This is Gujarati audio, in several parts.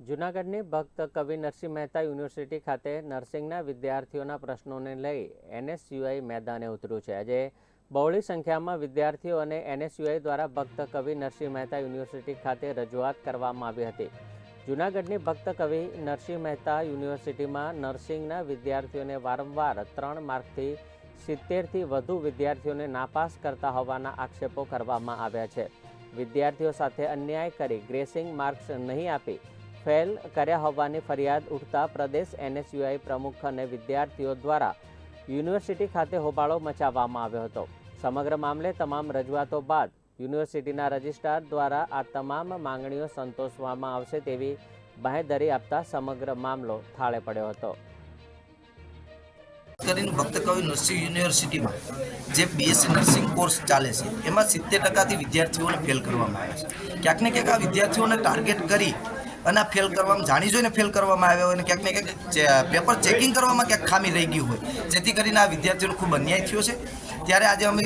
જૂનાગઢની ભક્ત કવિ નરસિંહ મહેતા યુનિવર્સિટી ખાતે નર્સિંગના વિદ્યાર્થીઓના પ્રશ્નોને લઈ એનએસયુઆઈ મેદાને ઉતર્યું છે. આજે બહોળી સંખ્યામાં વિદ્યાર્થીઓ અને એનએસયુઆઈ દ્વારા ભક્ત કવિ નરસિંહ મહેતા યુનિવર્સિટી ખાતે રજૂઆત કરવામાં આવી હતી. જૂનાગઢની ભક્ત કવિ નરસિંહ મહેતા યુનિવર્સિટીમાં નર્સિંગના વિદ્યાર્થીઓને વારંવાર ત્રણ માર્કથી સિત્તેરથી વધુ વિદ્યાર્થીઓને નાપાસ કરતા હોવાના આક્ષેપો કરવામાં આવ્યા છે. વિદ્યાર્થીઓ સાથે અન્યાય કરી ગ્રેસિંગ માર્ક્સ નહીં આપી ફેલ કર્યા હોવાની ફરિયાદ ઉઠતા પ્રદેશ એનએસયુઆઈ પ્રમુખ અને વિદ્યાર્થીઓ દ્વારા યુનિવર્સિટી ખાતે હોબાળો મચાવવામાં આવ્યો હતો. સમગ્ર મામલે તમામ રજૂઆતો બાદ યુનિવર્સિટીના રજિસ્ટ્રાર દ્વારા આ તમામ માંગણીઓ સંતોષવામાં આવશે તેવી બાહેંધરી આપતા સમગ્ર મામલો થાળે પડ્યો હતો. કરીને ભક્ત કવિ નર્સિંગ યુનિવર્સિટીમાં જે બીએસસી નર્સિંગ કોર્સ ચાલે છે, એમાં સિત્તેર ટકાથી વિદ્યાર્થીઓને ફેલ કરવામાં આવે છે. ક્યાંક ને ક્યાંક આ વિદ્યાર્થીઓને ટાર્ગેટ કરી અને આ ફેલ કરવામાં જાણી જોઈને ફેલ કરવામાં આવ્યો હોય અને ક્યાંક ને ક્યાંક પેપર ચેકિંગ કરવામાં ક્યાંક ખામી રહી ગઈ હોય, જેથી કરીને આ વિદ્યાર્થીઓનો ખૂબ અન્યાય થયો છે. ત્યારે આજે અમે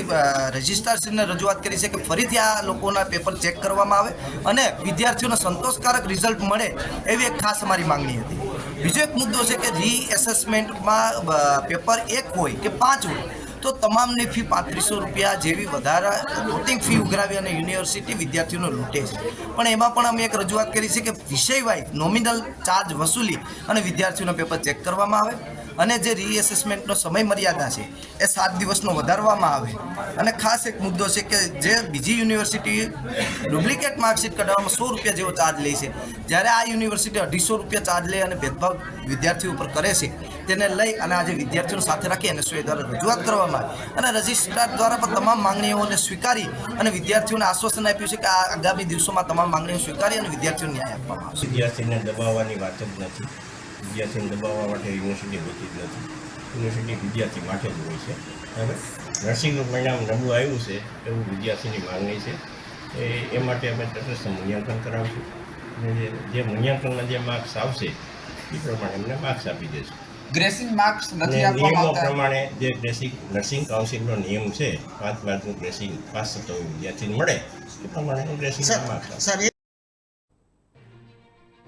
રજિસ્ટ્રારશ્રીને રજૂઆત કરી છે કે ફરીથી આ લોકોના પેપર ચેક કરવામાં આવે અને વિદ્યાર્થીઓને સંતોષકારક રિઝલ્ટ મળે એવી એક ખાસ અમારી માંગણી હતી. બીજો એક મુદ્દો છે કે રીએસેસમેન્ટમાં પેપર એક હોય કે પાંચ હોય તો તમામની ફી પાંત્રીસો રૂપિયા જેવી વધારા કોટિંગ ફી ઉઘરાવી અને યુનિવર્સિટી વિદ્યાર્થીઓને લૂંટે છે. પણ એમાં પણ અમે એક રજૂઆત કરી છે કે વિષય વાઇઝ નોમિનલ ચાર્જ વસૂલી અને વિદ્યાર્થીઓના પેપર ચેક કરવામાં આવે. અને જે રીએસેસમેન્ટનો સમય મર્યાદા છે, એ સાત દિવસનો વધારવામાં આવે. અને ખાસ એક મુદ્દો છે કે જે બીજી યુનિવર્સિટી ડુપ્લિકેટ માર્કશીટ કઢાવવામાં સો રૂપિયા જેવો ચાર્જ લે છે. જ્યારે આ યુનિવર્સિટી અઢીસો રૂપિયા ચાર્જ લે અને ભેદભાવ વિદ્યાર્થીઓ ઉપર કરે છે, તેને લઈ અને આજે વિદ્યાર્થીઓને સાથે રાખી અને સોય દ્વારા રજૂઆત કરવામાં આવી. અને રજિસ્ટ્રાર દ્વારા પણ તમામ માંગણીઓને સ્વીકારી અને વિદ્યાર્થીઓને આશ્વાસન આપ્યું છે કે આ આગામી દિવસોમાં તમામ માંગણીઓ સ્વીકારી અને વિદ્યાર્થીઓને ન્યાય આપવામાં આવશે. વિદ્યાર્થીને દબાવવાની વાત જ નથી. વિદ્યાર્થીને દબાવવા માટે યુનિવર્સિટી હોતી જ નથી. યુનિવર્સિટી વિદ્યાર્થી માટે જ હોય છે. બરાબર? નર્સિંગનું પરિણામ નબળું આવ્યું છે એવું વિદ્યાર્થીની માંગણી છે. એ એ માટે અમે તટસ્થ મૂલ્યાંકન કરાવશું. અને જે- મૂલ્યાંકનના જે માર્ક્સ આવશે એ પ્રમાણે અમને માર્ક્સ આપી દેશું ગ્રેસિંગ માર્ક્સ અને નથી આપવામાં નિયમો આવતા. પ્રમાણે જે બેસિક નર્સિંગ કાઉન્સિલનો નિયમ છે પાંચ માર્કનું ગ્રેસિંગ પાસ થતો વિદ્યાર્થીને મળે એ પ્રમાણે ગ્રેસિંગ માર્ક્સ સર